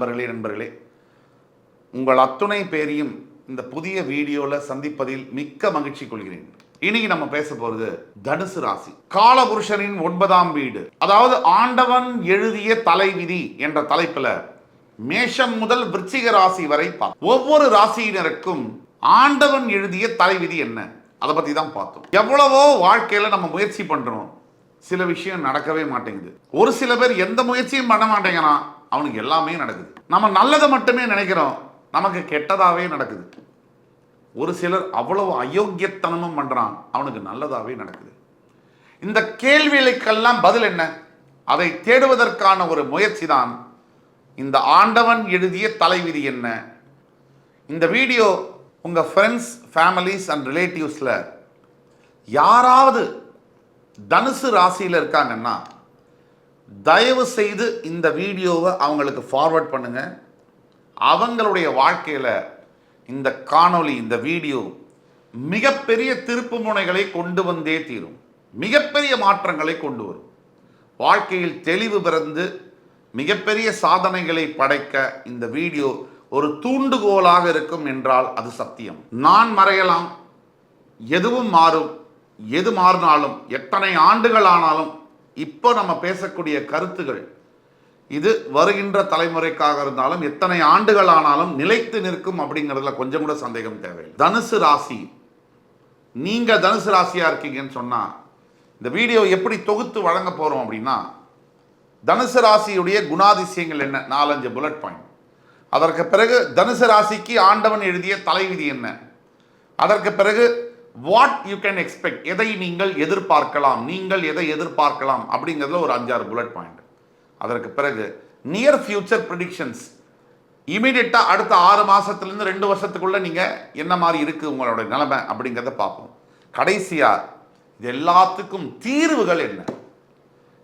நண்பர்களே நண்பர்களே உங்கள் அத்துணை பேரையும் இந்த புதிய வீடியோல சந்திப்பதில் மிக்க மகிழ்ச்சி கொள்கிறேன். இன்னைக்கு நம்ம பேச போகிறது தனுசு ராசி. காலபுருஷனின் ஒன்பதாம் வீடு. அதாவது ஆண்டவன் எழுதிய தலைவிதி என்ற தலைப்புல மேஷம் முதல் விருச்சிக ராசி வரை ஒவ்வொரு ராசியினருக்கும் ஆண்டவன் எழுதிய தலைவிதி என்ன? அதை பத்தி தான் பார்த்தோம். எவ்வளவோ வாழ்க்கையில நம்ம முயற்சி பண்றோம். சில விஷயம் நடக்கவே மாட்டேங்குது. ஒரு சில பேர் எந்த முயற்சியும் பண்ண மாட்டேங்கிறான். அவனுக்கு எல்லாமே நடக்குது. நம்ம நல்லதை மட்டுமே நினைக்கிறோம். நமக்கு கெட்டதாகவே நடக்குது. ஒரு சிலர் அவ்வளவு அயோக்கியத்தனமும் பண்ணுறான் அவனுக்கு நல்லதாகவே நடக்குது. இந்த கேள்விகளுக்கெல்லாம் பதில் என்ன? அதை தேடுவதற்கான ஒரு முயற்சி தான் இந்த ஆண்டவன் எழுதிய தலைவிதி என்ன? இந்த வீடியோ உங்கள் ஃப்ரெண்ட்ஸ் ஃபேமிலிஸ் அண்ட் ரிலேட்டிவ்ஸில் யாராவது தனுசு ராசியில் இருக்காங்கன்னா தயவு செய்து இந்த வீடியோவை அவங்களுக்கு ஃபார்வர்ட் பண்ணுங்க. அவங்களுடைய வாழ்க்கையில் இந்த காணொளி இந்த வீடியோ மிகப்பெரிய திருப்பு முனைகளை கொண்டு வந்தே தீரும். மிகப்பெரிய மாற்றங்களை கொண்டு வரும். வாழ்க்கையில் தெளிவு பிறந்து மிகப்பெரிய சாதனைகளை படைக்க இந்த வீடியோ ஒரு தூண்டுகோலாக இருக்கும் என்றால் அது சத்தியம். நான் மறையலாம். எதுவும் மாறும். எது மாறினாலும் எத்தனை ஆண்டுகள் ஆனாலும் இப்போ நம்ம பேசக்கூடிய கருத்துகள் இது வருகின்ற தலைமுறைக்காக இருந்தாலும் எத்தனை ஆண்டுகள் ஆனாலும் நிலைத்து நிற்கும் அப்படிங்கிறதுல கொஞ்சம் கூட சந்தேகம் தேவை தனுசு ராசி. நீங்கள் தனுசு ராசியாக இருக்கீங்கன்னு சொன்னால் இந்த வீடியோ எப்படி தொகுத்து வழங்க போகிறோம் அப்படின்னா தனுசு ராசியுடைய குணாதிசயங்கள் என்ன? நாலஞ்சு புல்லட் பாயிண்ட். அதற்கு பிறகு தனுசு ராசிக்கு ஆண்டவன் எழுதிய தலைவிதி என்ன? அதற்கு பிறகு வாட் யூ கேன் எக்ஸ்பெக்ட் எதை நீங்கள் எதிர்பார்க்கலாம்? நீங்கள் எதை எதிர்பார்க்கலாம்? அப்படிங்கிறதுல ஒரு அஞ்சாறு புல்லட் பாயிண்ட் அதற்கு பிறகு நியர் ஃபியூச்சர் ப்ரிடிக்ஷன்ஸ் இமீடியட்டாக அடுத்த ஆறு மாதத்துலேருந்து ரெண்டு வருஷத்துக்குள்ளே நீங்கள் என்ன மாதிரி இருக்குது உங்களோட நிலைமை அப்படிங்கிறத பார்ப்போம். கடைசியாக இது எல்லாத்துக்கும் தீர்வுகள் என்ன?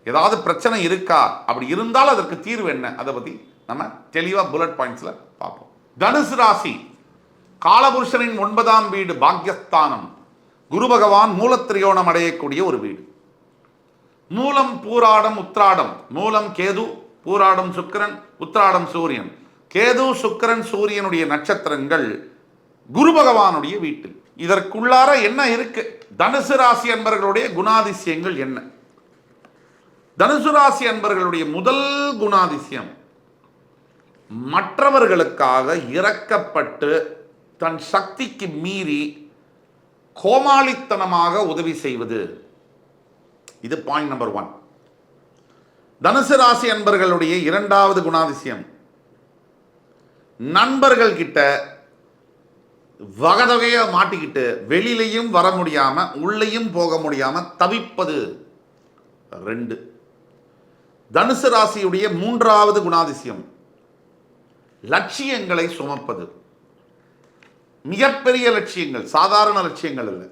ஏதாவது பிரச்சனை இருக்கா? அப்படி இருந்தால் அதற்கு தீர்வு என்ன? அதை பற்றி நம்ம தெளிவாக புல்லட் பாயிண்ட்ஸில் பார்ப்போம். தனுசு ராசி. காலபுருஷனின் ஒன்பதாம் வீடு பாக்யஸ்தானம். குரு பகவான் மூலத்திரியோணம் அடையக்கூடிய ஒரு வீடு. மூலம் பூராடம் உத்ராடம் மூலம் கேது பூராடம் சுக்கரன் உத்ராடம் சூரியன். கேது சுக்கரன் சூரியனுடைய நட்சத்திரங்கள் குரு பகவானுடைய வீட்டு இதற்குள்ளார என்ன இருக்கு? தனுசு ராசி அன்பர்களுடைய குணாதிசயங்கள் என்ன? தனுசு ராசி அன்பர்களுடைய முதல் குணாதிசயம் மற்றவர்களுக்காக இறக்கப்பட்டு தன் சக்திக்கு மீறி கோமாளித்தனமாக உதவி செய்வது. இது பாயிண்ட் நம்பர் ஒன் தனுசு ராசி அன்பர்களுடைய இரண்டாவது குணாதிசயம். நண்பர்கள் கிட்ட வகதகைய மாட்டிக்கிட்டு வெளியிலையும் வர முடியாம உள்ளேயும் போக முடியாம தவிப்பது ரெண்டு. தனுசு ராசியுடைய மூன்றாவது குணாதிசயம். லட்சியங்களை சுமப்பது. மிகப்பெரிய லட்சியங்கள் சாதாரண லட்சியங்கள் அல்ல.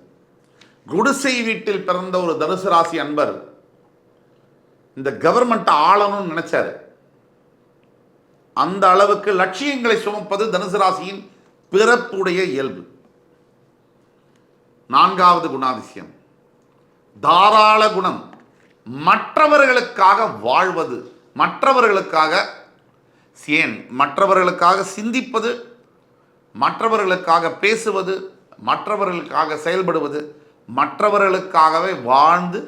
குடிசை வீட்டில் பிறந்த ஒரு தனுசு ராசி அன்பர் இந்த கவர்மெண்ட் ஆளணும்னு நினைச்சாரு. அந்த அளவுக்கு லட்சியங்களை சுமப்பது தனுசு ராசியின் பிறப்புடைய இயல்பு. நான்காவது குணாதிசயம் தாராள குணம். மற்றவர்களுக்காக வாழ்வது மற்றவர்களுக்காக ஏன்? மற்றவர்களுக்காக சிந்திப்பது மற்றவர்களுக்காக பேசுவது மற்றவர்களுக்காக செயல்படுவது மற்றவர்களுக்காகவே வாழ்ந்து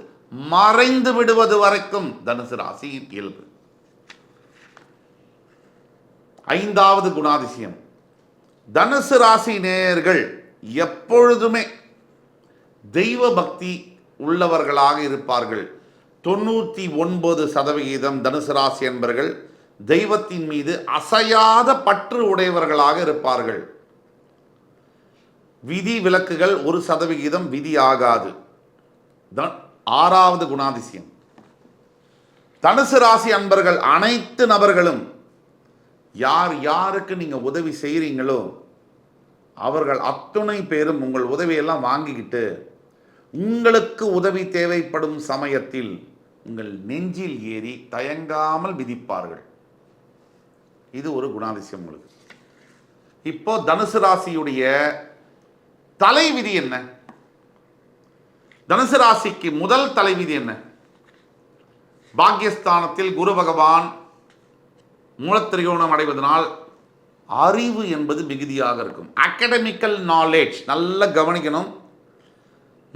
மறைந்து விடுவது வரைக்கும் தனுசு ராசியின் இயல்பு. ஐந்தாவது குணாதிசயம். தனுசு ராசி நேயர்கள் எப்பொழுதுமே தெய்வ பக்தி உள்ளவர்களாக இருப்பார்கள். தொண்ணூற்றி ஒன்பது சதவிகிதம் தனுசு ராசி என்பர்கள் தெய்வத்தின் மீது அசையாத பற்று உடையவர்களாக இருப்பார்கள். விதி விலக்குகள் ஒரு சதவிகிதம் விதி ஆகாது த- ஆறாவது குணாதிசயம். தனுசு ராசி அன்பர்கள் அனைத்து நபர்களும் யார் யாருக்கு நீங்கள் உதவி செய்கிறீங்களோ அவர்கள் அத்துணை பேரும் உங்கள் உதவியெல்லாம் வாங்கிக்கிட்டு உங்களுக்கு உதவி தேவைப்படும் சமயத்தில் உங்கள் நெஞ்சில் ஏறி தயங்காமல் விதிப்பார்கள். இது ஒரு குணாதிசயம் உங்களுக்கு. இப்போ தனுசு ராசியுடைய தலைவிதி என்ன? தனுசு ராசிக்கு முதல் தலைவிதி என்ன? பாக்கியஸ்தானத்தில் குரு பகவான் மூலத்திரிகோணம் அடைவதனால் அறிவு என்பது மிகுதியாக இருக்கும். அகடமிக்கல் நாலேஜ் நல்லா கவனிக்கணும்.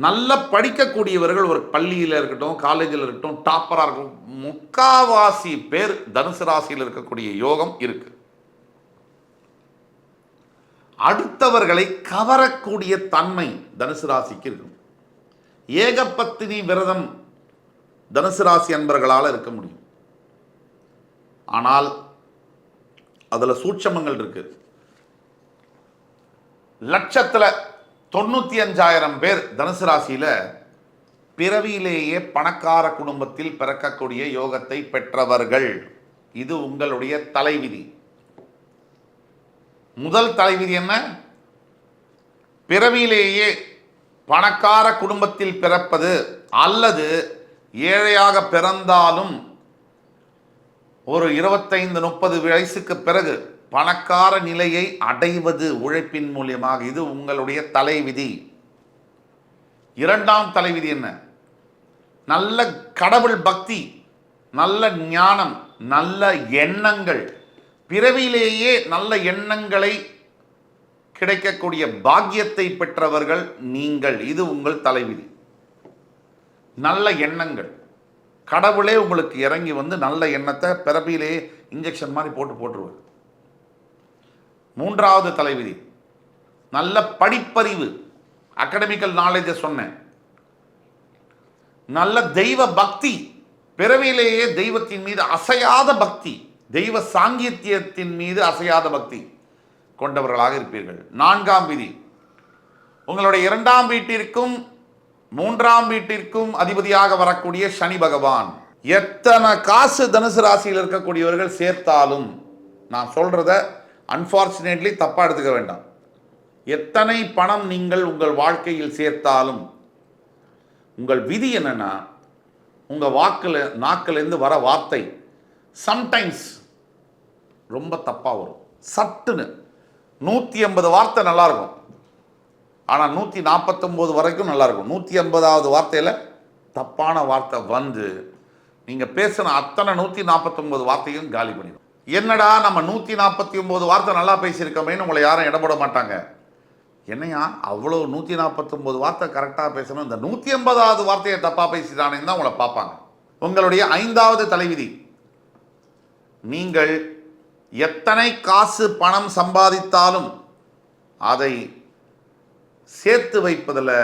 நல்லா படிக்கக்கூடியவர்கள் ஒரு பள்ளியில் இருக்கட்டும் காலேஜில் இருக்கட்டும் டாப்பராக இருக்கட்டும் முக்காவாசி பேர் தனுசு ராசியில் இருக்கக்கூடிய யோகம் இருக்குது அடுத்தவர்களை கவரக்கூடிய தன்மை தனுசு ராசிக்கு இருக்கும். ஏகப்பத்தினி விரதம் தனுசு ராசி அன்பர்களால் இருக்க முடியும். ஆனால் அதில் சூட்சமங்கள் இருக்கு. லட்சத்தில் தொண்ணூற்றி அஞ்சாயிரம் பேர் தனுசு ராசியில் பிறவியிலேயே பணக்கார குடும்பத்தில் பிறக்கக்கூடிய யோகத்தை பெற்றவர்கள். இது உங்களுடைய தலைவிதி. முதல் தலைவிதி என்ன? பிறவியிலேயே பணக்கார குடும்பத்தில் பிறப்பது அல்லது ஏழையாக பிறந்தாலும் ஒரு இருபத்தைந்து முப்பது வயசுக்கு பிறகு பணக்கார நிலையை அடைவது உழைப்பின் மூலியமாக. இது உங்களுடைய தலைவிதி. இரண்டாம் தலைவிதி என்ன? நல்ல கடவுள் பக்தி நல்ல ஞானம் நல்ல எண்ணங்கள். பிறவியிலேயே நல்ல எண்ணங்களை கிடைக்கக்கூடிய பாக்கியத்தை பெற்றவர்கள் நீங்கள். இது உங்கள் தலைவிதி. நல்ல எண்ணங்கள். கடவுளே உங்களுக்கு இறங்கி வந்து நல்ல எண்ணத்தை பிறப்பிலேயே இன்ஜெக்ஷன் மாதிரி போட்டு போட்டுருவார். மூன்றாவது தலைவிதி. நல்ல படிப்பறிவு. அகடமிக்கல் நாலேஜை சொன்னேன். நல்ல தெய்வ பக்தி. பிறவியிலேயே தெய்வத்தின் மீது அசையாத பக்தி. தெய்வ சாங்கித்தியத்தின் மீது அசையாத பக்தி கொண்டவர்களாக இருப்பீர்கள். நான்காம் விதி. உங்களுடைய இரண்டாம் வீட்டிற்கும் மூன்றாம் வீட்டிற்கும் அதிபதியாக வரக்கூடிய சனி பகவான். எத்தனை காசு தனுசு ராசியில் இருக்கக்கூடியவர்கள் சேர்த்தாலும் நான் சொல்றத அன்பார்ச்சுனேட்லி தப்பா எடுத்துக்க வேண்டாம். எத்தனை பணம் நீங்கள் உங்கள் வாழ்க்கையில் சேர்த்தாலும் உங்கள் விதி என்னன்னா உங்கள் வாக்கில் நாக்கிலேருந்து வர வார்த்தை சம்டைம்ஸ் ரொம்ப தப்பாக வரும். சட்டுன்னு. நூற்றி ஐம்பது வார்த்தை நல்லாயிருக்கும் ஆனால் நூற்றி நாற்பத்தொம்போது வரைக்கும் நல்லாயிருக்கும் நூற்றி ஐம்பதாவது வார்த்தையில் தப்பான வார்த்தை வந்து நீங்கள் பேசின அத்தனை நூற்றி நாற்பத்தொம்போது வார்த்தையும் காலி பண்ணிடும். என்னடா நம்ம நூற்றி நாற்பத்தி ஒம்பது வார்த்தை நல்லா பேசியிருக்கோமேன்னு உங்களை யாரும் இடப்பட மாட்டாங்க. என்னையா அவ்வளோ நூற்றி நாற்பத்தொம்போது வார்த்தை கரெக்டாக பேசணும்? இந்த நூற்றி ஐம்பதாவது வார்த்தையை தப்பாக பேசிட்டானேன்னு தான் உங்களை பார்ப்பாங்க. உங்களுடைய ஐந்தாவது தலைவிதி நீங்கள் எத்தனை காசு பணம் சம்பாதித்தாலும் அதை சேர்த்து வைப்பதில்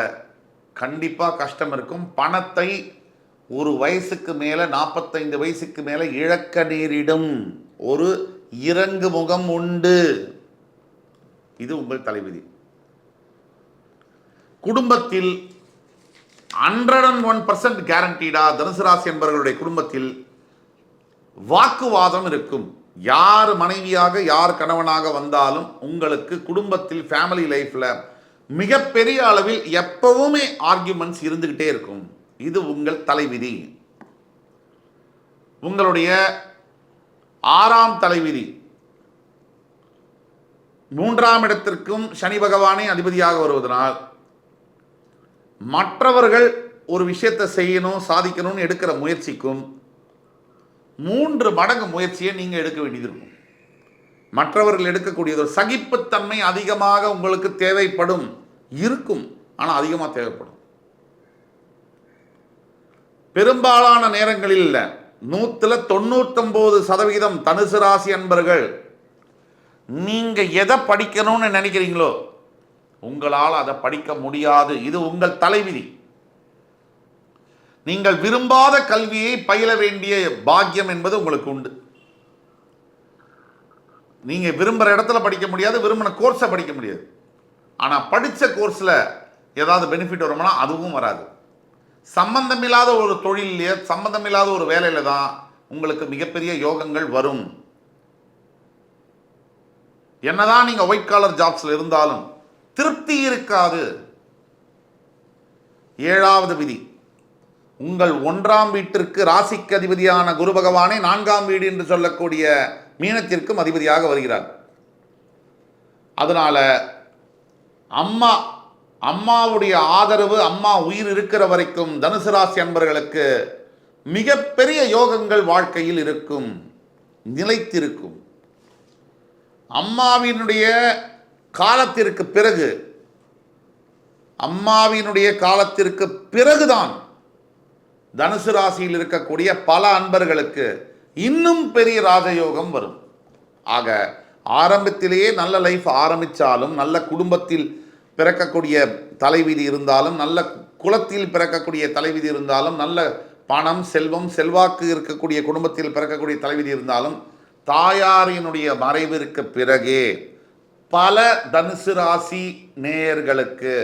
கண்டிப்பாக கஷ்டம் இருக்கும். பணத்தை ஒரு வயசுக்கு மேலே நாற்பத்தைந்து வயசுக்கு மேலே இழக்க நேரிடும். ஒரு இறங்கு முகம் உண்டு. இது உங்கள் தலைவிதி. குடும்பத்தில் ஹண்ட்ரட் அண்ட் ஒன் பர்சன்ட் கேரண்டீடா தனுசு ராசி என்பவர்களுடைய குடும்பத்தில் வாக்குவாதம் இருக்கும். யார் மனைவியாக யார் கணவனாக வந்தாலும் உங்களுக்கு குடும்பத்தில் ஃபேமிலி லைஃப்பில் மிகப்பெரிய அளவில் எப்பவுமே ஆர்கியூமெண்ட்ஸ் இருந்துகிட்டே இருக்கும். இது உங்கள் தலைவிதி. உங்களுடைய ஆறாம் தலைவிதி. மூன்றாம் இடத்திற்கும் சனி பகவானே அதிபதியாக வருவதனால் மற்றவர்கள் ஒரு விஷயத்தை செய்யணும் சாதிக்கணும்னு எடுக்கிற முயற்சிக்கும் மூன்று மடங்கு முயற்சியை நீங்கள் எடுக்க வேண்டியது இருக்கும். மற்றவர்கள் எடுக்கக்கூடியது ஒரு சகிப்புத்தன்மை அதிகமாக உங்களுக்கு தேவைப்படும். இருக்கும். ஆனால் அதிகமாக தேவைப்படும். பெரும்பாலான நேரங்களில் இல்லை. நூற்றுல தொண்ணூத்தொம்பது சதவிகிதம் தனுசு ராசி அன்பர்கள். நீங்கள் எதை படிக்கணும்னு நினைக்கிறீங்களோ உங்களால் அதை படிக்க முடியாது. இது உங்கள் தலைவிதி. நீங்கள் விரும்பாத கல்வியை பயில வேண்டிய பாக்கியம் என்பது உங்களுக்கு உண்டு. நீங்க விரும்புகிற இடத்துல படிக்க முடியாது விரும்பின கோர்ஸை படிக்க முடியாது. ஆனால் படித்த கோர்ஸில் ஏதாவது பெனிஃபிட் வருமானா அதுவும் வராது. சம்பந்தமில்லாத ஒரு தொழிலே சம்பந்தமில்லாத ஒரு வேலையில தான் உங்களுக்கு மிகப்பெரிய யோகங்கள் வரும். என்னதான் நீங்க ஒயிட் காலர் ஜாப்ஸ்ல இருந்தாலும் திருப்தி இருக்காது. ஏழாவது விதி. உங்கள் ஒன்றாம் வீட்டிற்கு ராசிக்கு அதிபதியான குரு பகவானே நான்காம் வீடு என்று சொல்லக்கூடிய மீனத்திற்கும் அதிபதியாக வருகிறார். அதனால் அம்மா அம்மாவுடைய ஆதரவு அம்மா உயிர் இருக்கிற வரைக்கும் தனுசு ராசி அன்பர்களுக்கு மிகப்பெரிய யோகங்கள் வாழ்க்கையில் இருக்கும் நிலைத்திருக்கும். அம்மாவினுடைய காலத்திற்கு பிறகு அம்மாவினுடைய காலத்திற்கு பிறகுதான் தனுசு ராசியில் இருக்கக்கூடிய பல அன்பர்களுக்கு இன்னும் பெரிய ராஜயோகம் வரும். ஆக ஆரம்பத்திலேயே நல்ல லைஃப் ஆரம்பித்தாலும் நல்ல குடும்பத்தில் பிறக்கக்கூடிய தலைவிதி இருந்தாலும் நல்ல குலத்தில் பிறக்கக்கூடிய தலைவிதி இருந்தாலும் நல்ல பணம் செல்வம் செல்வாக்கு இருக்கக்கூடிய குடும்பத்தில் பிறக்கக்கூடிய தலைவிதி இருந்தாலும் தாயாரினுடைய மறைவிற்கு பிறகே பல தனுசு ராசி நேயர்களுக்கு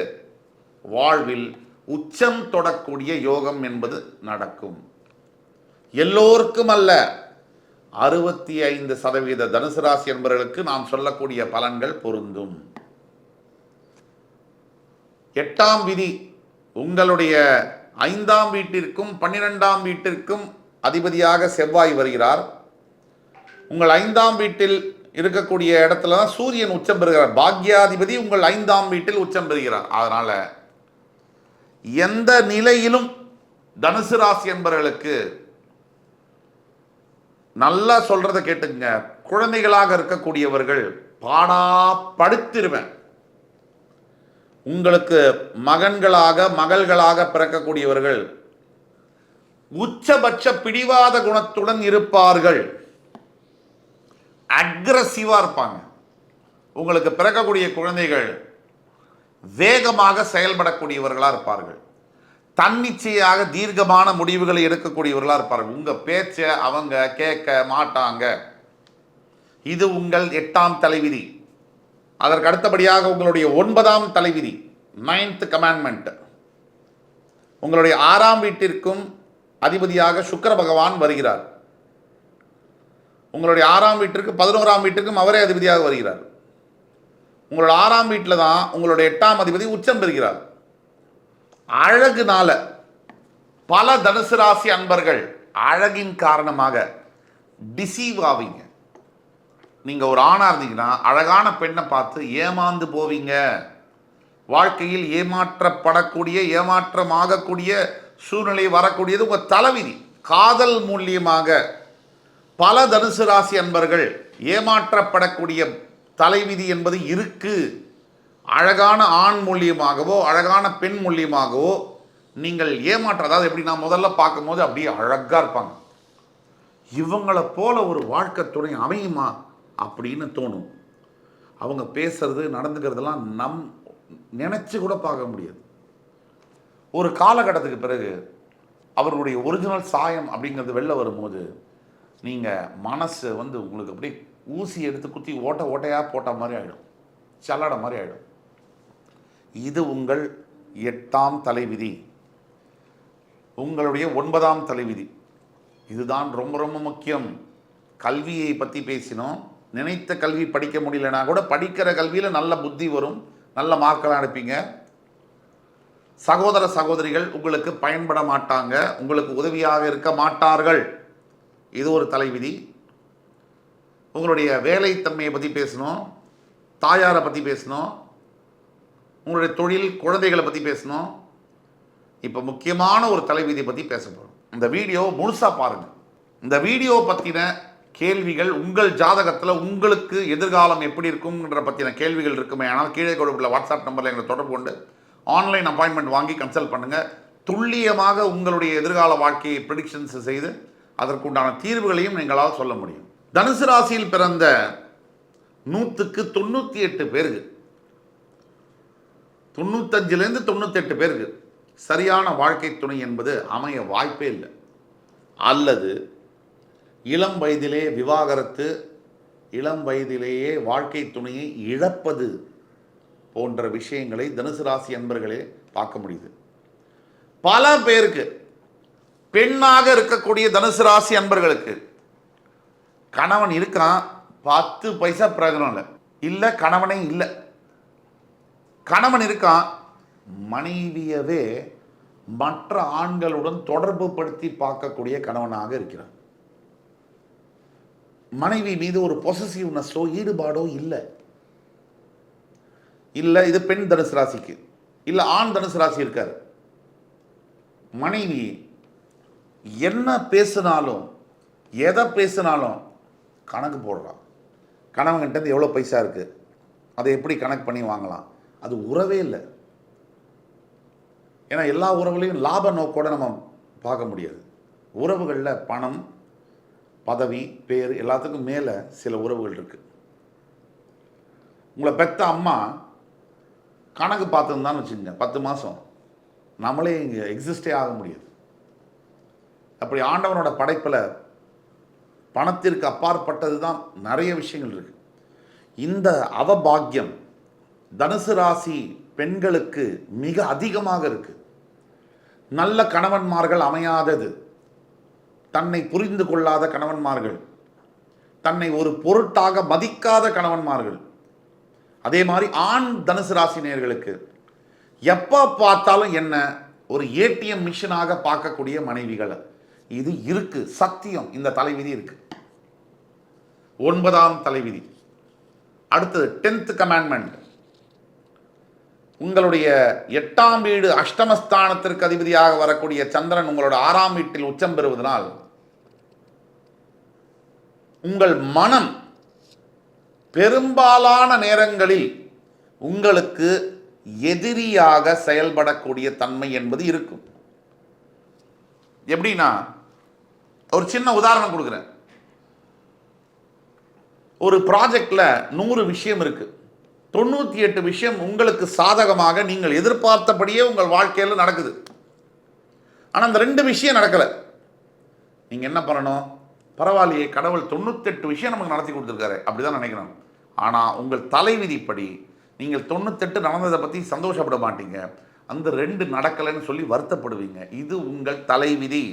வாழ்வில் உச்சம் தொடக்கூடிய யோகம் என்பது நடக்கும். எல்லோருக்கும் அல்ல அறுபத்தி ஐந்து சதவீத தனுசு ராசி என்பவர்களுக்கு நாம் சொல்லக்கூடிய பலன்கள் பொருந்தும். எட்டாம் விதி உங்களுடைய ஐந்தாம் வீட்டிற்கும் பன்னிரெண்டாம் வீட்டிற்கும் அதிபதியாக செவ்வாய் வருகிறார். உங்கள் ஐந்தாம் வீட்டில் இருக்கக்கூடிய இடத்துல தான் சூரியன் உச்சம் பெறுகிறார். பாக்யாதிபதி உங்கள் ஐந்தாம் வீட்டில் உச்சம் பெறுகிறார். அதனால எந்த நிலையிலும் தனுசு ராசி என்பவர்களுக்கு நல்லா சொல்றதை கேட்டுங்க குழந்தைகளாக இருக்கக்கூடியவர்கள் பாடா படுத்திருவேன். உங்களுக்கு மகன்களாக மகள்களாக பிறக்கக்கூடியவர்கள் உச்சபட்ச பிடிவாத குணத்துடன் இருப்பார்கள். அக்ரஸிவா இருப்பாங்க. உங்களுக்கு பிறக்கக்கூடிய குழந்தைகள் வேகமாக செயல்படக்கூடியவர்களாக இருப்பார்கள். தன்னிச்சையாக தீர்க்கமான முடிவுகளை எடுக்கக்கூடியவர்களாக இருப்பார்கள். உங்கள் பேச்சை அவங்க கேட்க மாட்டாங்க. இது உங்கள் எட்டாம் தலைவிதி. அதற்கு அடுத்தபடியாக உங்களுடைய ஒன்பதாம் தலைவிதி நைன்த் கமாண்ட்மெண்ட் உங்களுடைய ஆறாம் வீட்டிற்கும் அதிபதியாக சுக்கர பகவான் வருகிறார். உங்களுடைய ஆறாம் வீட்டிற்கு பதினோராம் வீட்டிற்கும் அவரே அதிபதியாக வருகிறார். உங்களோட ஆறாம் வீட்டில் தான் உங்களுடைய எட்டாம் அதிபதி உச்சம் பெறுகிறார். அழகுனால பல தனுசு ராசி அன்பர்கள் அழகின் காரணமாக டிசீவ் ஆவீங்க. நீங்கள் ஒரு ஆணாக இருந்தீங்கன்னா அழகான பெண்ணை பார்த்து ஏமாந்து போவீங்க. வாழ்க்கையில் ஏமாற்றப்படக்கூடிய ஏமாற்றமாகக்கூடிய சூழ்நிலை வரக்கூடியது உங்கள் தலைவிதி. காதல் மூலியமாக பல தனுசு ராசி அன்பர்கள் ஏமாற்றப்படக்கூடிய தலைவிதி என்பது இருக்கு. அழகான ஆண் மூலியமாகவோ அழகான பெண் மூலியமாகவோ நீங்கள் ஏமாற்ற அதாவது எப்படி நான் முதல்ல பார்க்கும்போது அப்படியே அழகாக இருப்பாங்க. இவங்கள போல ஒரு வாழ்க்கை துணை அமையுமா அப்படின்னு தோணும். அவங்க பேசுறது நடந்துக்கிறதுலாம் நம் நினச்சி கூட பார்க்க முடியாது. ஒரு காலகட்டத்துக்கு பிறகு அவர்களுடைய ஒரிஜினல் சாயம் அப்படிங்கிறது வெளில வரும்போது நீங்கள் மனசு வந்து உங்களுக்கு அப்படியே ஊசி எடுத்து குத்தி ஓட்ட ஓட்டையாக போட்ட மாதிரி ஆகிடும் சல்லடை மாதிரி ஆகிடும் இது உங்கள் எட்டாம் தலைவிதி. உங்களுடைய ஒன்பதாம் தலைவிதி. இதுதான் ரொம்ப ரொம்ப முக்கியம். கல்வியை பற்றி பேசினோம். நினைத்த கல்வி படிக்க முடியலனா கூட படிக்கிற கல்வியில் நல்ல புத்தி வரும். நல்ல மார்க்கெல்லாம் அனுப்பிங்க சகோதர சகோதரிகள் உங்களுக்கு பயன்பட மாட்டாங்க. உங்களுக்கு உதவியாக இருக்க மாட்டார்கள். இது ஒரு தலைவிதி. உங்களுடைய வேலைத்தன்மையை பற்றி பேசணும் தாயாரை பற்றி பேசணும் உங்களுடைய தொழில் குழந்தைகளை பற்றி பேசணும். இப்போ முக்கியமான ஒரு தலைவிதியை பற்றி பேச போகிறோம் இந்த வீடியோ முழுசாக பாருங்கள் இந்த வீடியோ பற்றின கேள்விகள் உங்கள் ஜாதகத்தில் உங்களுக்கு எதிர்காலம் எப்படி இருக்கும்ன்ற பற்றின கேள்விகள் இருக்குமே. ஆனால் கீழே கொடுப்புள்ள வாட்ஸ்அப் நம்பரில் எங்களை தொடர்பு கொண்டு ஆன்லைன் அப்பாயின்மெண்ட் வாங்கி கன்சல்ட் பண்ணுங்கள் துல்லியமாக உங்களுடைய எதிர்கால வாழ்க்கையை ப்ரிடிக்ஷன்ஸ் செய்து அதற்குண்டான தீர்வுகளையும் நீங்களால் சொல்ல முடியும். தனுசு ராசியில் பிறந்த நூற்றுக்கு தொண்ணூற்றி எட்டு பேருக்கு. தொண்ணூத்தஞ்சுலேருந்து தொண்ணூத்தெட்டு பேருக்கு சரியான வாழ்க்கை துணை என்பது அமைய வாய்ப்பே இல்லை. அல்லது இளம் வயதிலே விவாகரத்து இளம் வயதிலேயே வாழ்க்கை துணையை இழப்பது போன்ற விஷயங்களை தனுசு ராசி அன்பர்களே பார்க்க முடியுது. பல பேருக்கு பெண்ணாக இருக்கக்கூடிய தனுசு ராசி அன்பர்களுக்கு கணவன் இருக்கான் பத்து பைசா பிரயோஜனம் இல்லை. இல்லை கணவனே இல்லை. கணவன் இருக்கான் மனைவியவே மற்ற ஆண்களுடன் தொடர்பு படுத்தி பார்க்கக்கூடிய கணவனாக இருக்கிறான். மனைவி மீது ஒரு பொசசிவ்னஸோ ஈடுபாடோ இல்லை. இல்லை இது பெண் தனுசு ராசிக்கு. இல்லை ஆண் தனுசு ராசி இருக்கார். மனைவி என்ன பேசினாலும் எதை பேசினாலும் கணக்கு போடுறான். கணவன்கிட்ட எவ்வளோ பைசா இருக்குது அதை எப்படி கணக்கு பண்ணி வாங்கலாம்? அது உறவே இல்லை. ஏன்னா எல்லா உறவுலையும் லாப நோக்கோட நம்ம பார்க்க முடியாது. உறவுகளில் பணம் பதவி பேர் எல்லாத்துக்கும் மேலே சில உறவுகள் இருக்குது உங்களை பெத்த அம்மா கணக்கு பார்த்துருந்தான்னு வச்சுக்கோங்க பத்து மாதம் நம்மளே இங்கே எக்ஸிஸ்டே ஆக முடியாது. அப்படி ஆண்டவனோட படைப்பில் பணத்திற்கு அப்பாற்பட்டது தான் நிறைய விஷயங்கள் இருக்கு. இந்த அவபாக்கியம் தனுசு ராசி பெண்களுக்கு மிக அதிகமாக இருக்கு. நல்ல கணவன்மார்கள் அமையாதது. தன்னை புரிந்து கொள்ளாத கணவன்மார்கள். தன்னை ஒரு பொருட்டாக மதிக்காத கணவன்மார்கள். அதே மாதிரி ஆண் தனுசு ராசி நேயர்களுக்கு எப்போ பார்த்தாலும் என்ன? ஒரு ஏடிஎம் மிஷினாக பார்க்கக்கூடிய மனைவிகள். இது இருக்கு சத்தியம். இந்த தலைவிதி இருக்குது ஒன்பதாம் தலைவிதி. அடுத்தது டென்த் கமாண்ட்மெண்ட் உங்களுடைய எட்டாம் வீடு அஷ்டமஸ்தானத்திற்கு அதிபதியாக வரக்கூடிய சந்திரன் உங்களோட ஆறாம் வீட்டில் உச்சம் பெறுவதனால் உங்கள் மனம் பெரும்பாலான நேரங்களில் உங்களுக்கு எதிரியாக செயல்படக்கூடிய தன்மை என்பது இருக்கும். எப்படின்னா ஒரு சின்ன உதாரணம் கொடுக்குறேன். ஒரு ப்ராஜெக்டில் நூறு விஷயம் இருக்குது தொண்ணூற்றி எட்டு விஷயம் உங்களுக்கு சாதகமாக நீங்கள் எதிர்பார்த்தபடியே உங்கள் வாழ்க்கையில் நடக்குது. ஆனால் அந்த ரெண்டு விஷயம் நடக்கலை. நீங்கள் என்ன பண்ணணும்? பரவாயில்லையே கடவுள் தொண்ணூத்தெட்டு விஷயம் நமக்கு நடத்தி கொடுத்துருக்காரு. அப்படி தான் நினைக்கணும். ஆனால் உங்கள் தலைவிதிப்படி நீங்கள் தொண்ணூத்தெட்டு நடந்ததை பற்றி சந்தோஷப்பட மாட்டீங்க. அந்த ரெண்டு நடக்கலைன்னு சொல்லி வருத்தப்படுவீங்க. இது உங்கள் தலைவிதி.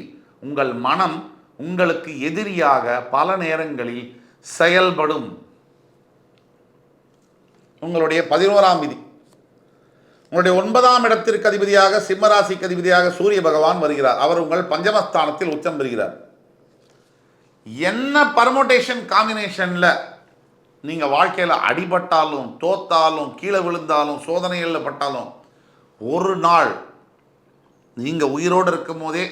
உங்கள் மனம் உங்களுக்கு எதிரியாக பல நேரங்களில் செயல்படும். உங்களுடைய பதினோராம் விதி. உங்களுடைய ஒன்பதாம் இடத்திற்கு அதிபதியாக சிம்மராசிக்கு அதிபதியாக சூரிய பகவான் வருகிறார். அவர் உங்கள் பஞ்சமஸ்தானத்தில் உச்சம் பெறுகிறார். என்ன பர்மோட்டேஷன் காம்பினேஷனில் நீங்கள் வாழ்க்கையில் அடிபட்டாலும் தோத்தாலும் கீழே விழுந்தாலும் சோதனைகளில் பட்டாலும் ஒரு நாள் நீங்கள் உயிரோடு இருக்கும் போதே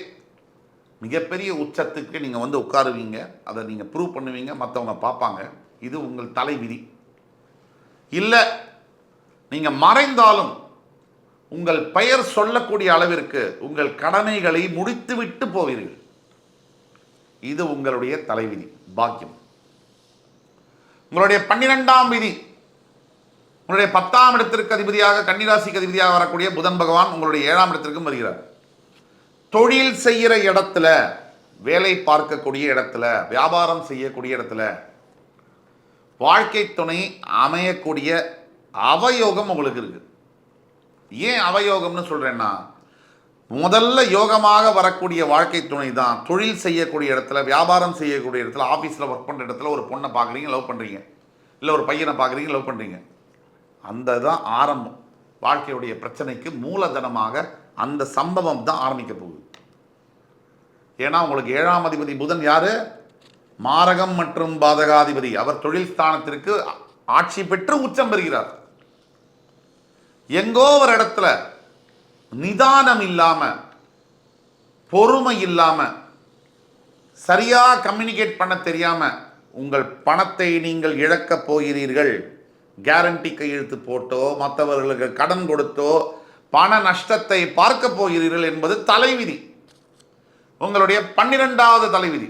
மிகப்பெரிய உச்சத்துக்கு நீங்கள் வந்து உட்காருவீங்க. அதை நீங்கள் ப்ரூவ் பண்ணுவீங்க. மற்றவங்க பார்ப்பாங்க. இது உங்கள் தலைவிதி. இல்லை நீங்கள் மறைந்தாலும் உங்கள் பெயர் சொல்லக்கூடிய அளவிற்கு உங்கள் கடமைகளை முடித்துவிட்டு போவீர்கள். இது உங்களுடைய தலைவிதி பாக்கியம். உங்களுடைய பன்னிரெண்டாம் விதி உங்களுடைய பத்தாம் இடத்திற்கு அதிபதியாக கன்னிராசிக்கு அதிபதியாக வரக்கூடிய புதன் பகவான் உங்களுடைய ஏழாம் இடத்திற்கும் வருகிறார். தொழில் செய்கிற இடத்துல வேலை பார்க்கக்கூடிய இடத்துல வியாபாரம் செய்யக்கூடிய இடத்துல வாழ்க்கை துணை அமையக்கூடிய அவயோகம் உங்களுக்கு இருக்குது ஏன் அவயோகம்னு சொல்கிறேன்னா முதல்ல யோகமாக வரக்கூடிய வாழ்க்கை துணை தான் தொழில் செய்யக்கூடிய இடத்துல வியாபாரம் செய்யக்கூடிய இடத்துல ஆஃபீஸில் ஒர்க் பண்ணுற இடத்துல ஒரு பொண்ணை பார்க்குறீங்க லவ் பண்ணுறீங்க இல்லை ஒரு பையனை பார்க்குறீங்க லவ் பண்ணுறீங்க அந்த தான் ஆரம்பம். வாழ்க்கையுடைய பிரச்சனைக்கு மூலதனமாக அந்த சம்பவம் தான் ஆரம்பிக்க போகுது. ஏன்னா உங்களுக்கு ஏழாம் அதிபதி புதன் யாரு? மாரகம் மற்றும் பாதகாதிபதி. அவர் தொழில் ஸ்தானத்திற்கு ஆட்சி பெற்று உச்சம் பெறுகிறார். எங்கோ ஒரு இடத்துல நிதானம் இல்லாம பொறுமை இல்லாம சரியா கம்யூனிகேட் பண்ண தெரியாம உங்கள் பணத்தை நீங்கள் இழக்கப் போகிறீர்கள். கேரண்டி கையெழுத்து போட்டோ மற்றவர்களுக்கு கடன் கொடுத்தோ பண நஷ்டத்தை பார்க்க போகிறீர்கள் என்பது தலைவிதி. உங்களுடைய பன்னிரெண்டாவது தலைவிதி.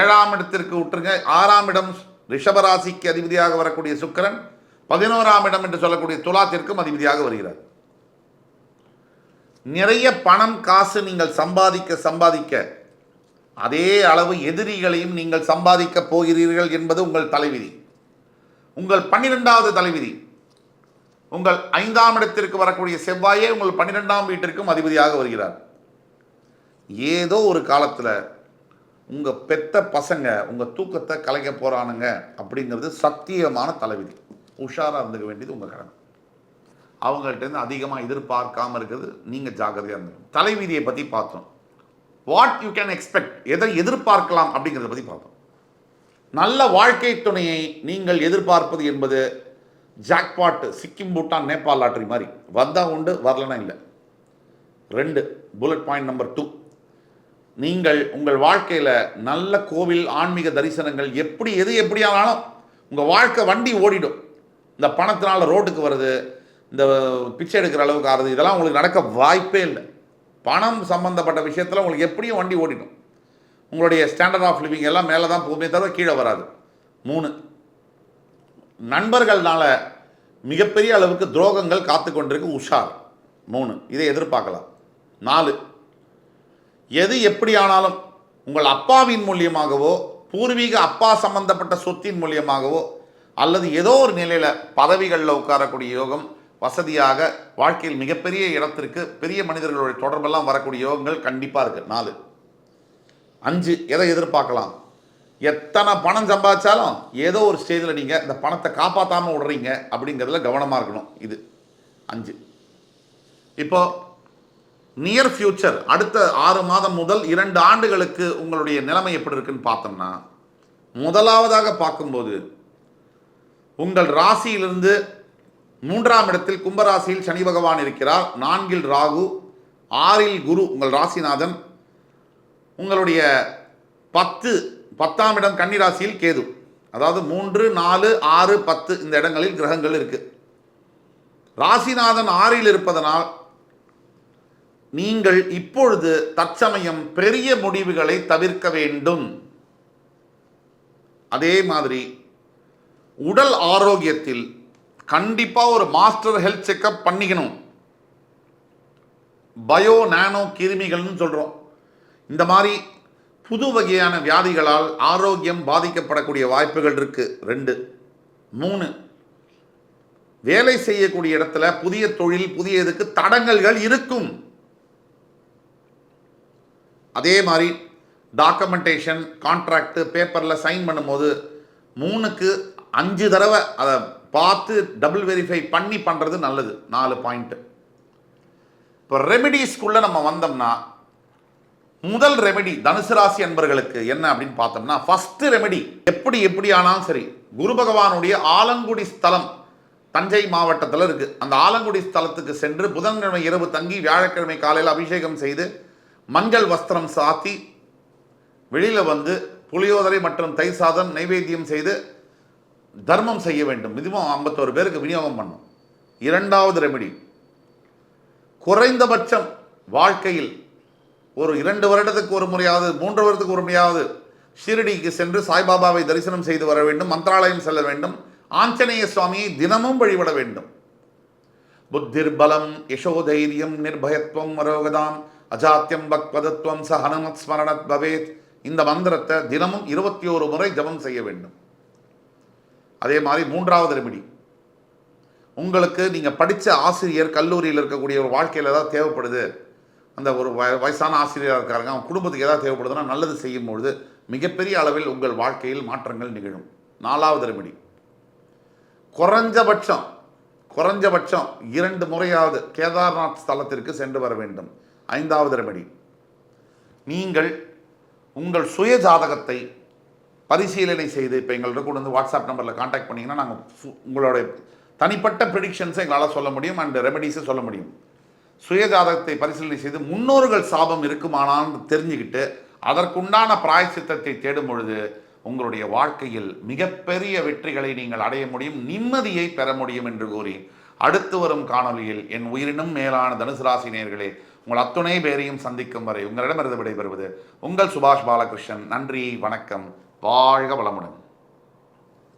ஏழாம் இடத்திற்கு விட்டுருங்க ஆறாம் இடம் ரிஷபராசிக்கு அதிபதியாக வரக்கூடிய சுக்கிரன் பதினோராம் இடம் என்று சொல்லக்கூடிய துலாத்திற்கும் அதிபதியாக வருகிறார். நிறைய பணம் காசு நீங்கள் சம்பாதிக்க சம்பாதிக்க அதே அளவு எதிரிகளையும் நீங்கள் சம்பாதிக்க போகிறீர்கள் என்பது உங்கள் தலைவிதி. உங்கள் பன்னிரெண்டாவது தலைவிதி. உங்கள் ஐந்தாம் இடத்திற்கு வரக்கூடிய செவ்வாயே உங்கள் பன்னிரெண்டாம் வீட்டிற்கும் அதிபதியாக வருகிறார். ஏதோ ஒரு காலத்தில் உங்கள் பெத்த பசங்க உங்கள் தூக்கத்தை கலைக்க போகிறானுங்க அப்படிங்கிறது சத்தியமான தலைவிதி. உஷாராக இருந்துக்க வேண்டியது உங்கள் கடமை. அவங்கள்ட்டேருந்து அதிகமாக எதிர்பார்க்காமல் இருக்கிறது நீங்கள் ஜாக்கிரதையாக இருந்துக்கணும். தலைவிதியை பற்றி பார்த்தோம். வாட் யூ கேன் எக்ஸ்பெக்ட் எதை எதிர்பார்க்கலாம் அப்படிங்கிறத பற்றி பார்த்தோம். நல்ல வாழ்க்கை துணையை நீங்கள் எதிர்பார்ப்பது என்பது ஜாக்பாட்டு சிக்கிம் பூட்டான் நேபாள் லாட்ரி மாதிரி. வந்தால் உண்டு வரலனா இல்லை. ரெண்டு புல்லட் பாயிண்ட் நம்பர் டூ நீங்கள் உங்கள் வாழ்க்கையில் நல்ல கோவில் ஆன்மீக தரிசனங்கள் எப்படி எது எப்படியானாலும் உங்கள் வாழ்க்கை வண்டி ஓடிடும். இந்த பணத்தினால் ரோட்டுக்கு வருது இந்த பிச்சை எடுக்கிற அளவுக்கு ஆறுது இதெல்லாம் உங்களுக்கு நடக்க வாய்ப்பே இல்லை. பணம் சம்பந்தப்பட்ட விஷயத்தில் உங்களுக்கு எப்படியும் வண்டி ஓடிடும். உங்களுடைய ஸ்டாண்டர்ட் ஆஃப் லிவிங் எல்லாம் மேலே தான் போகுமே தவிர கீழே வராது. மூணு நண்பர்கள்னால மிகப்பெரிய அளவுக்கு துரோகங்கள் காத்து கொண்டிருக்கு உஷார். மூணு. இதை எதிர்பார்க்கலாம். நாலு. எது எப்படியானாலும் உங்கள் அப்பாவின் மூலியமாகவோ பூர்வீக அப்பா சம்பந்தப்பட்ட சொத்தின் மூலியமாகவோ அல்லது ஏதோ ஒரு நிலையில் பதவிகளில் உட்காரக்கூடிய யோகம் வசதியாக வாழ்க்கையில் மிகப்பெரிய இடத்திற்கு பெரிய மனிதர்களுடைய தொடர்பெல்லாம் வரக்கூடிய யோகங்கள் கண்டிப்பாக இருக்குது நாலு. அஞ்சு. எதை எதிர்பார்க்கலாம்? எத்தனை பணம் சம்பாதிச்சாலும் ஏதோ ஒரு ஸ்டேஜில் நீங்கள் இந்த பணத்தை காப்பாற்றாமல் விடுறீங்க அப்படிங்கிறதுல கவனமாக இருக்கணும். இது அஞ்சு. இப்போ நியர் ஃபியூச்சர் அடுத்த ஆறு மாதம் முதல் இரண்டு ஆண்டுகளுக்கு உங்களுடைய நிலைமை எப்படி இருக்குன்னு பார்த்தோம்னா முதலாவதாக பார்க்கும்போது உங்கள் ராசியிலிருந்து மூன்றாம் இடத்தில் கும்பராசியில் சனி பகவான் இருக்கிறார். நான்கில் ராகு ஆறில் குரு உங்கள் ராசிநாதன். உங்களுடைய பத்து பத்தாம் இடம் கன்னிராசியில் கேது. அதாவது மூன்று நாலு ஆறு பத்து இந்த இடங்களில் கிரகங்கள் இருக்கு. ராசிநாதன் ஆறில் இருப்பதனால் நீங்கள் இப்பொழுது தற்சமயம் பெரிய முடிவுகளை தவிர்க்க வேண்டும். அதே மாதிரி உடல் ஆரோக்கியத்தில் கண்டிப்பாக ஒரு மாஸ்டர் ஹெல்த் செக்கப் பண்ணிக்கணும். பயோ நானோ கிருமிகள்னு சொல்கிறோம் இந்த மாதிரி புது வகையான வியாதிகளால் ஆரோக்கியம் பாதிக்கப்படக்கூடிய வாய்ப்புகள் இருக்குது ரெண்டு. மூணு. வேலை செய்யக்கூடிய இடத்துல புதிய தொழில் புதிய இதுக்கு தடங்கல்கள் இருக்கும். அதே மாதிரி டாக்குமெண்டேஷன் கான்ட்ராக்டு பேப்பரில் சைன் பண்ணும்போது மூணுக்கு அஞ்சு தடவை அதை பார்த்து டபுள் வெரிஃபை பண்ணி பண்ணுறது நல்லது. நாலு பாயிண்ட்டு இப்போ ரெமெடிஸ்க்குள்ளே நம்ம வந்தோம்னா முதல் ரெமெடி தனுசு ராசி அன்பர்களுக்கு என்ன அப்படின்னு பார்த்தோம்னா ஃபர்ஸ்ட் ரெமெடி எப்படி எப்படி ஆனாலும் சரி குரு பகவானுடைய ஆலங்குடி ஸ்தலம் தஞ்சை மாவட்டத்தில் இருக்கு. அந்த ஆலங்குடி ஸ்தலத்துக்கு சென்று புதன்கிழமை இரவு தங்கி வியாழக்கிழமை காலையில் அபிஷேகம் செய்து மஞ்சள் வஸ்திரம் சாத்தி வெளியில் வந்து புளியோதரை மற்றும் தை சாதம் நைவேத்தியம் செய்து தர்மம் செய்ய வேண்டும். மினிமம் ஐம்பத்தோரு பேருக்கு விநியோகம் பண்ணும். இரண்டாவது ரெமெடி குறைந்தபட்சம் வாழ்க்கையில் ஒரு இரண்டு வருடத்துக்கு ஒரு முறையாவது மூன்று வருடத்துக்கு ஒரு முறையாவது ஷிரடிக்கு சென்று சாய்பாபாவை தரிசனம் செய்து வர வேண்டும் மந்திராலயம் செல்ல வேண்டும் ஆஞ்சநேய சுவாமியை தினமும் வழிபட வேண்டும். புத்திர் பலம் யசோதைரியம் நிர்பயத்துவம் மரோகதாம் அஜாத்தியம் பக்வதத்துவம் ச ஹனுமத் ஸ்மரணத் பவேத். இந்த மந்திரத்தை தினமும் இருபத்தி ஒரு முறை ஜபம் செய்ய வேண்டும். அதே மாதிரி மூன்றாவது ரெமிடி. உங்களுக்கு நீங்கள் படித்த ஆசிரியர் கல்லூரியில் இருக்கக்கூடிய ஒரு வாழ்க்கையில் ஏதாவது தேவைப்படுது அந்த ஒரு வய வயசான ஆசிரியராக இருக்காருங்க. அவன் குடும்பத்துக்கு ஏதாவது தேவைப்படுதுன்னா நல்லது செய்யும் பொழுது மிகப்பெரிய அளவில் உங்கள் வாழ்க்கையில் மாற்றங்கள் நிகழும். நாலாவது ரெமிடி குறைஞ்சபட்சம் குறைஞ்சபட்சம் இரண்டு முறையாவது கேதார்நாத் ஸ்தலத்திற்கு சென்று வர வேண்டும். ஐந்தாவது ரெமெடி நீங்கள் உங்கள் சுய ஜாதகத்தை பரிசீலனை செய்து இப்போ எங்கள்கிட்ட கொண்டு வந்து வாட்ஸ்அப் நம்பரில் காண்டாக்ட் பண்ணிங்கன்னா நாங்கள் உங்களுடைய தனிப்பட்ட ப்ரிடிக்ஷன்ஸை எங்களால் சொல்ல முடியும் அண்ட் ரெமெடிஸை சொல்ல முடியும். சுயஜாதகத்தை பரிசீலனை செய்து முன்னோர்கள் சாபம் இருக்குமானான்னு தெரிஞ்சுக்கிட்டு அதற்குண்டான பிராயச்சித்தத்தை தேடும் பொழுது உங்களுடைய வாழ்க்கையில் மிகப்பெரிய வெற்றிகளை நீங்கள் அடைய முடியும் நிம்மதியை பெற முடியும் என்று கூறி அடுத்து வரும் காணொலியில் என் உயிரினும் மேலான தனுசு ராசி உங்கள் அத்துணை பேரையும் சந்திக்கும் வரை உங்களிடமிருந்து விடைபெறுவது உங்கள் சுபாஷ் பாலகிருஷ்ணன். நன்றி வணக்கம். வாழ்க வளமுடன்.